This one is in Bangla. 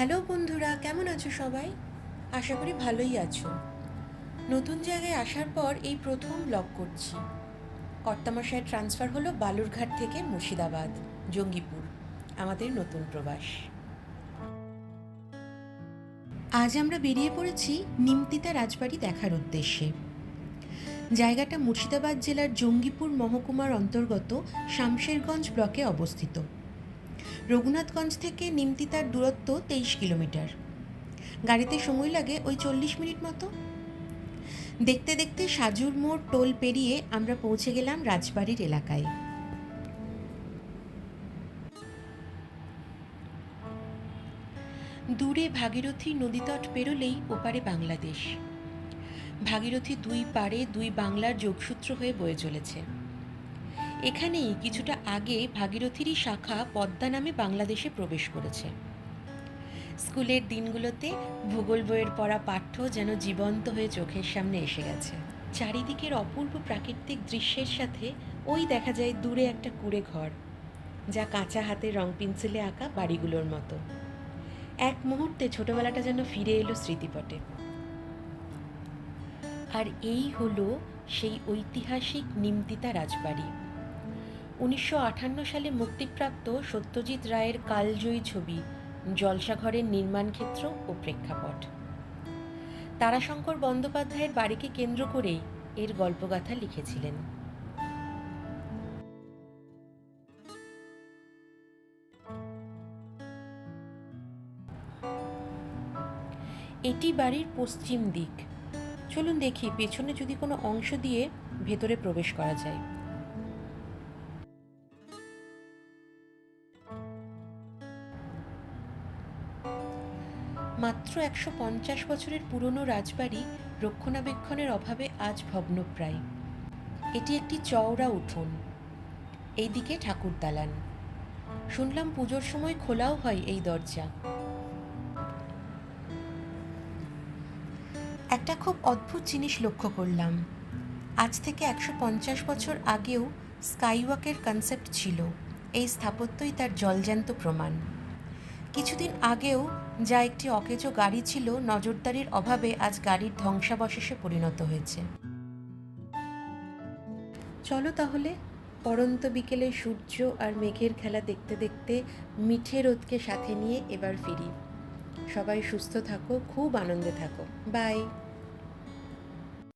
হ্যালো বন্ধুরা, কেমন আছো সবাই? আশা করি ভালোই আছো। নতুন জায়গায় আসার পর এই প্রথম ব্লগ করছি। কর্তামশায় ট্রান্সফার হলো বালুরঘাট থেকে মুর্শিদাবাদ, জঙ্গিপুর, আমাদের নতুন প্রবাস। আজ আমরা বেরিয়ে পড়েছি নিমতিতা রাজবাড়ি দেখার উদ্দেশ্যে। জায়গাটা মুর্শিদাবাদ জেলার জঙ্গিপুর মহকুমার অন্তর্গত শামশেরগঞ্জ ব্লকে অবস্থিত। রঘুনাথগঞ্জ থেকে নিমতিতার দূরত্ব তেইশ কিলোমিটার। গাড়িতে সময় লাগে ওই চল্লিশ মিনিট মতো। দেখতে দেখতে সাজুর মোড় টোল পেরিয়ে আমরা পৌঁছে গেলাম রাজবাড়ির এলাকায়। দূরে ভাগীরথী নদীতট পেরোলেই ওপারে বাংলাদেশ। ভাগীরথী দুই পারে দুই বাংলার যোগসূত্র হয়ে বয়ে চলেছে। এখানেই কিছুটা আগে ভাগীরথীরই শাখা পদ্মা নামে বাংলাদেশে প্রবেশ করেছে। স্কুলের দিনগুলোতে ভূগোল বইয়ের পড়া পাঠ্য যেন জীবন্ত হয়ে চোখের সামনে এসে গেছে। চারিদিকের অপূর্ব প্রাকৃতিক দৃশ্যের সাথে ওই দেখা যায় দূরে একটা কুড়ে ঘর, যা কাঁচা হাতে রং পেন্সিলে আঁকা বাড়িগুলোর মতো। এক মুহূর্তে ছোটবেলাটা যেন ফিরে এলো স্মৃতিপটে। আর এই হলো সেই ঐতিহাসিক নিমতিতা রাজবাড়ি। উনিশশো আটান্ন সালে মুক্তিপ্রাপ্ত সত্যজিৎ রায়ের কালজয়ী ছবি জলসাঘরের নির্মাণ ক্ষেত্র ও প্রেক্ষাপট। তারাশঙ্কর বন্দ্যোপাধ্যায়ের বাড়িকে কেন্দ্র করেই এর গল্পগাথা লিখেছিলেন। এটি বাড়ির পশ্চিম দিক। চলুন দেখি, পেছনে যদি কোনো অংশ দিয়ে ভেতরে প্রবেশ করা যায়। মাত্র একশো পঞ্চাশ বছরের পুরনো রাজবাড়ি রক্ষণাবেক্ষণের অভাবে আজ ভগ্নপ্রায়। এটি একটি চওড়া উঠোন। এইদিকে ঠাকুর দালান। শুনলাম পুজোর সময় খোলাও হয় এই দরজা। একটা খুব অদ্ভুত জিনিস লক্ষ্য করলাম। আজ থেকে একশো পঞ্চাশ বছর আগেও স্কাইওয়াকের কনসেপ্ট ছিল, এই স্থাপত্যই তার জলজ্যান্ত প্রমাণ। কিছুদিন আগেও যা একটি অকেজো গাড়ি ছিল, নজরদারির অভাবে আজ গাড়ির ধ্বংসাবশেষে পরিণত হয়েছে। চলো তাহলে পরন্ত বিকেলে সূর্য আর মেঘের খেলা দেখতে দেখতে মিঠে রোদকে সাথে নিয়ে এবার ফিরি। সবাই সুস্থ থাকো, খুব আনন্দে থাকো। বাই।